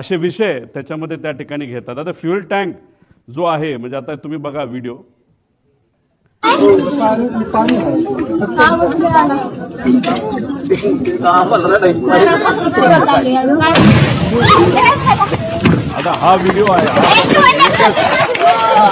असे विषय त्याच्यामध्ये त्या ठिकाणी घेतात. आता फ्युएल टँक जो आहे म्हणजे आता तुम्ही बघा व्हिडिओ आता हा व्हिडिओ आहे.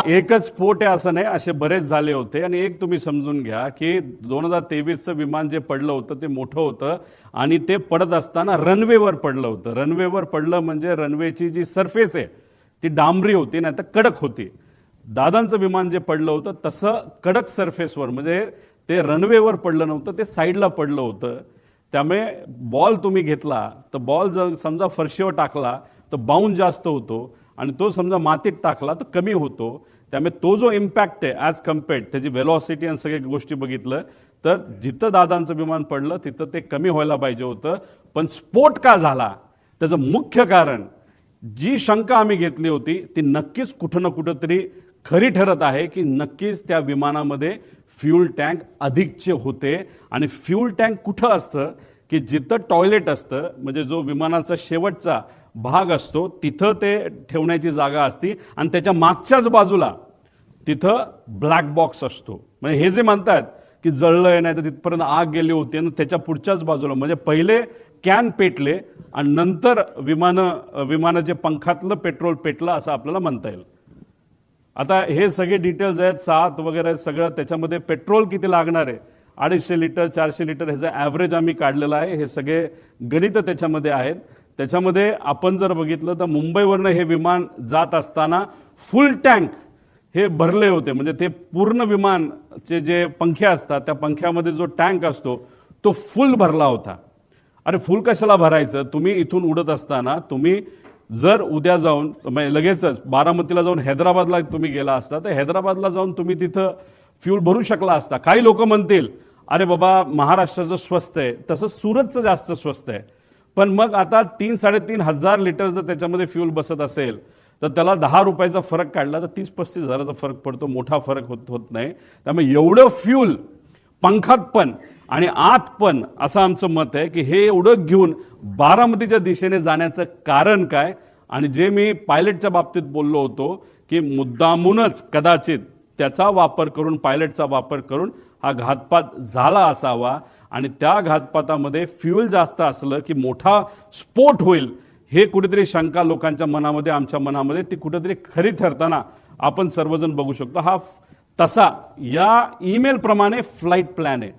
एकच स्फोट आहे असं नाही असे बरेच झाले होते. आणि एक तुम्ही समजून घ्या की दोन हजार तेवीसचं विमान जे पडलं होतं ते मोठं होतं. आणि ते पडत असताना रनवेवर पडलं होतं. रनवेवर पडलं म्हणजे रनवेची जी सरफेस आहे ती डांबरी होती नाही तर कडक होती. दादांचं विमान जे पडलं होतं तसं कडक सरफेसवर म्हणजे ते रनवेवर पडलं नव्हतं ते साईडला पडलं होतं. त्यामुळे बॉल तुम्ही घेतला तर बॉल जर समजा फरशीवर टाकला तर बाउंड जास्त होतो. आणि तो समजा मातीत टाकला तर कमी होतो. त्यामुळे तो जो इम्पॅक्ट आहे ॲज कम्पेअर्ड त्याची वेलॉसिटी आणि सगळ्या गोष्टी बघितलं तर जिथं दादांचं विमान पडलं तिथं ते कमी व्हायला पाहिजे होतं. पण स्फोट का झाला? त्याचं मुख्य कारण जी शंका आम्ही घेतली होती ती नक्कीच कुठं ना कुठं तरी खरी ठरत आहे की नक्कीच त्या विमानामध्ये फ्यूल टँक अधिकचे होते. आणि फ्यूल टँक कुठं असतं? की जिथं टॉयलेट असतं म्हणजे जो विमानाचा शेवटचा भाग असतो तिथं ते ठेवण्याची जागा असती आणि त्याच्या मागच्याच बाजूला तिथं ब्लॅक बॉक्स असतो. म्हणजे हे जे म्हणतात की जळलं आहे नाही तर तिथपर्यंत आग गेली होती आणि त्याच्या पुढच्याच बाजूला म्हणजे पहिले कॅन पेटले आणि नंतर विमानं विमानाचे पंखातलं पेट्रोल पेटलं असं आपल्याला म्हणता येईल. आता हे सगळे डिटेल्स आहेत सात वगैरे सगळं त्याच्यामध्ये पेट्रोल किती लागणार आहे? अडीचशे लिटर चारशे लिटर ह्याचं ॲव्हरेज आम्ही काढलेलं आहे. हे सगळे गणित त्याच्यामध्ये आहेत. त्याच्यामध्ये आपण जर बघितलं तर मुंबईवरनं हे विमान जात असताना फुल टँक हे भरले होते. म्हणजे ते पूर्ण विमानचे जे पंखे असतात त्या पंख्यामध्ये जो टँक असतो तो फुल भरला होता. अरे फुल कशाला भरायचं? तुम्ही इथून उडत असताना तुम्ही जर उद्या जाऊन म्हणजे लगेचच बारामतीला जाऊन हैदराबादला तुम्ही गेला असता तर हैदराबादला जाऊन तुम्ही तिथं फ्यूल भरू शकला असता. काही लोक म्हणतील अरे बाबा महाराष्ट्राचं स्वस्त आहे तसं सुरतचं जास्त स्वस्त आहे. पण मग आता तीन साडेतीन हजार लिटर जर त्याच्यामध्ये फ्यूल बसत असेल तर त्याला दहा रुपयाचा फरक काढला तर तीस पस्तीस हजाराचा फरक पडतो. मोठा फरक होत होत नाही. त्यामुळे एवढं फ्यूल पंखात पण आणि आत पण असं आमचं मत आहे की हे एवढं घेऊन बारामतीच्या दिशेने जाण्याचं कारण काय? आणि जे मी पायलटच्या बाबतीत बोललो होतो की मुद्दामूनच कदाचित त्याचा वापर करून पायलटचा वापर करून हा घातपात झाला असावा. आणि त्या घातपातामध्ये फ्युएल जास्त असलं की मोठा स्फोट होईल हे कुठेतरी शंका लोकांच्या मनामध्ये आमच्या मनामध्ये ती कुठेतरी खरी ठरताना आपण सर्वजण बघू शकतो. हा तसा या ईमेल प्रमाणे फ्लाईट प्लॅन आहे.